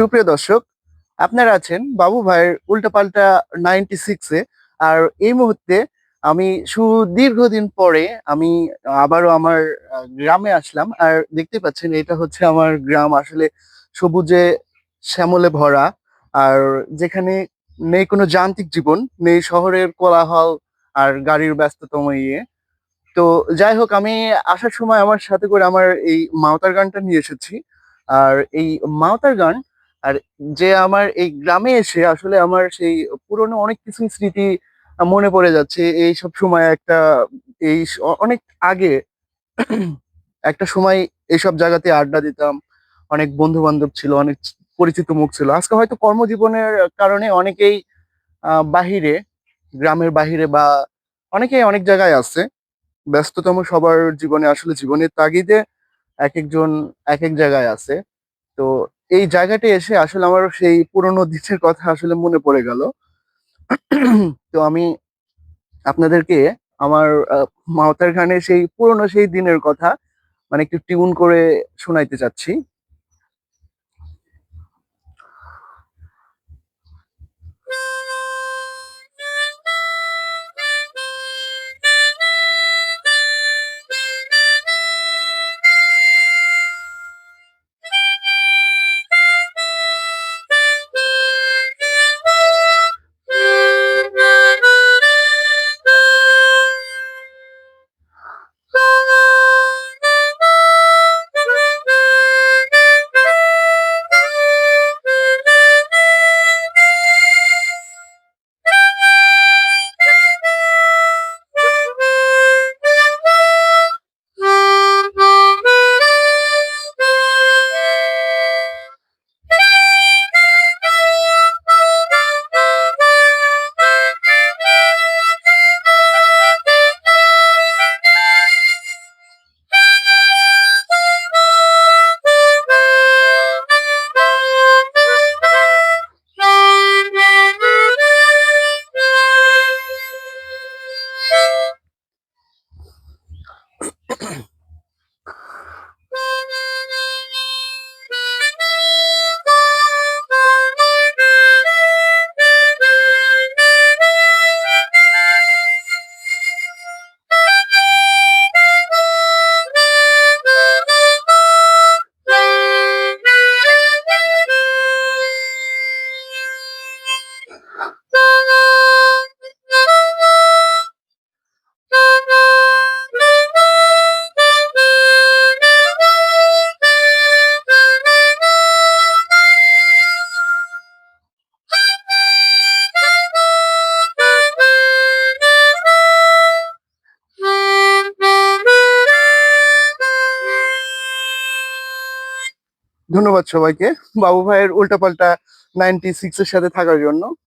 সুপ্রিয় দর্শক, আপনারা আছেন বাবু ভাইয়ের উল্টাপাল্টা নাইনটি সিক্সে আর এই মুহূর্তে আমি সুদীর্ঘদিন পরে আমি আবারও আমার গ্রামে আসলাম। আর দেখতে পাচ্ছেন এটা হচ্ছে আমার গ্রাম। আসলে সবুজে শ্যামলে ভরা। আর যেখানে নেই কোনো যান্ত্রিক জীবন, নেই শহরের কোলাহল আর গাড়ির ব্যস্ততম ইয়ে। তো যাই হোক, আমি আসার সময় আমার সাথে করে আমার এই মাওতার গানটা নিয়ে এসেছি। আর এই মাওতার গান আর যে আমার এই গ্রামে এসে আসলে আমার সেই পুরনো অনেক কিছু স্মৃতি মনে পড়ে যাচ্ছে। এই সব সময় একটা, এই অনেক আগে একটা সময় এইসব জায়গাতে আড্ডা দিতাম। অনেক বন্ধু বান্ধব ছিল, অনেক পরিচিত মুখ ছিল। আজকে হয়তো কর্মজীবনের কারণে অনেকেই বাহিরে, গ্রামের বাহিরে বা অনেকেই অনেক জায়গায় আছে। ব্যস্ততম সবার জীবনে, আসলে জীবনের তাগিদে এক একজন এক এক জায়গায় আছে। তো এই জায়গাটা এসে আসলে আমার সেই পুরনো দিনের কথা আসলে মনে পড়ে গেল। তো আমি আপনাদেরকে আমার মাওতার গানে সেই পুরনো সেই দিনের কথা মানে একটু টিউন করে শোনাইতে চাচ্ছি। ধন্যবাদ সবাইকে। বাবু ভাইয়ের উল্টাপাল্টা নাইনটি সিক্স এর সাথে থাকার জন্য।